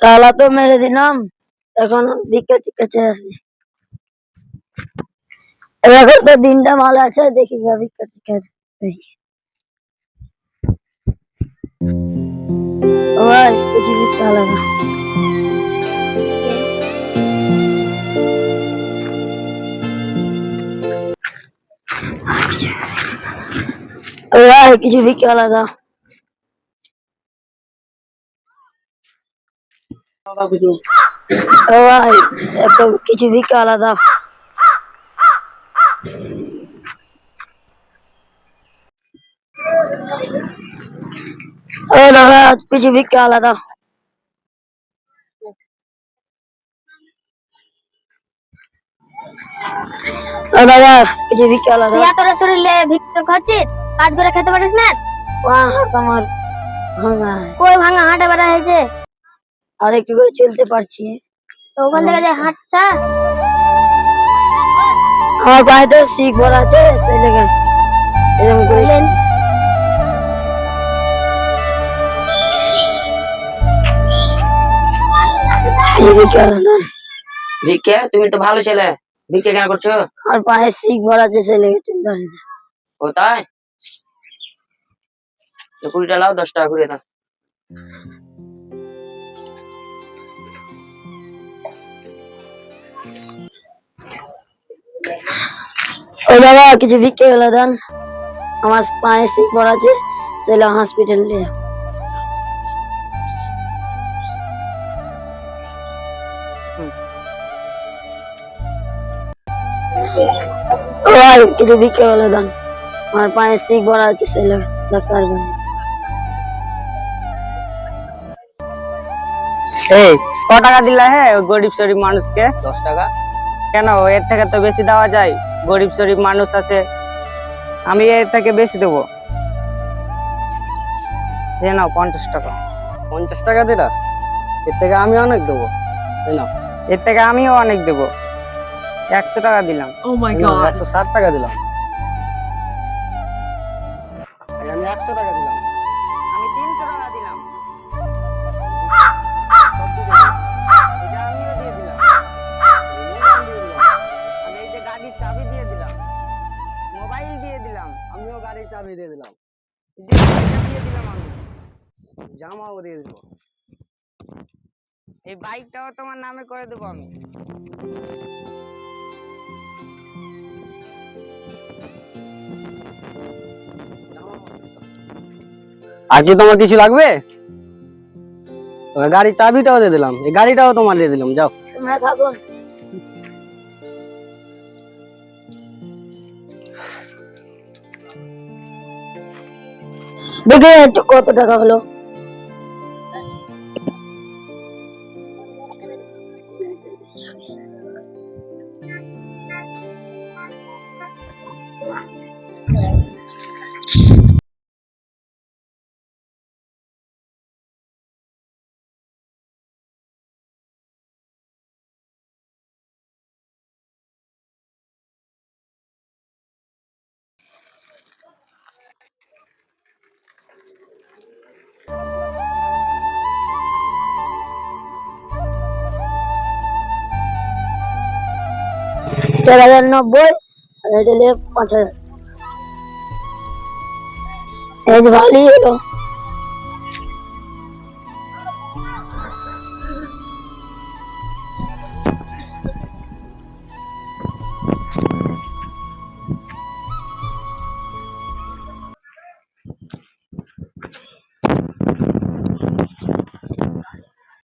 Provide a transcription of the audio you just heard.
তালা তো মেরে দিলাম। এখন ভিক্ষা টিক্ষা চেয়ে আসি এবার তো দিনটা ভালো আছে, দেখি গা ভিক্ষা টিক্ষা পাই। ও ভাই কিছু ভিক্ষা লাগা ও ভাই কিছু ভিক্ষা লাগা ভাই একটা কিছু ভিক্ষা আলাদা ও দাদা কিছু ভিক্ষা আলাদা। ও দাদা কিছু ভিক্ষা আলাদা তুই এত শরীরে ভিক্ষা খাচ্ছিস কাজ করে খেতে পারিস না? বাহ আমার ভাঙা কই ভাঙা হাঁটা বেড়া হয়েছে? আর একটু করে চলতে পারছি। ওখান থেকে যে হাঁটছা আমার পায়ে তো শিখ ভরা আছে সেই লেগে এরকম করে। বললেন কিছু ভিক্ষা আলাদা ভিক্ষে? তুমি তো ভালো ছেলে। ভিক্ষে কেন করছ? আমার পায়ে শিখ ভরা আছে সেই লেগে চলতে পারি না। ও তাই কুড়িটা লাও দশ টাকা করে দাও। ও দাদা কিছু ভিক্ষে গেলে দেন। আমার পায়ে শিখ ভরা আছে সেটা হসপিটাল নিয়ে ভাই কিছু ভিক্ষে গেলে দেন। আমার পায়ে শিখ ভরা আছে সেটা ডাক্তার বলে এই ক টাকা দিলা হে গরিব শরীফ মানুষকে? দশ টাকা। কেন এর থেকে তো বেশি দেওয়া যায়। গরিব শরীব মানুষ আছে আমি এর থেকে বেশি দেবো। এ নাও পঞ্চাশ টাকা। পঞ্চাশ টাকা দিলা? এর থেকে আমি অনেক দেবো। এই নাও। এর থেকে আমিও অনেক দেবো। একশো টাকা দিলাম। একশো ষাট টাকা দিলাম। গাড়ির চাবি দিয়ে দিলাম। এই যে বাইকটা দিয়ে দিলাম আমি। জামাও দিয়ে দিবো। এই বাইকটাও তোমার নামে করে দেবো আমি। আর কি তোমার কিছু লাগবে? গাড়ির চাবিটাও দিয়ে দিলাম। এই গাড়িটাও তোমার দিয়ে দিলাম যাও। দেখে কত টাকা হলো। চার হাজার নব্বই আর এটা পাঁচ হাজার। এই যে ভালোই হলো।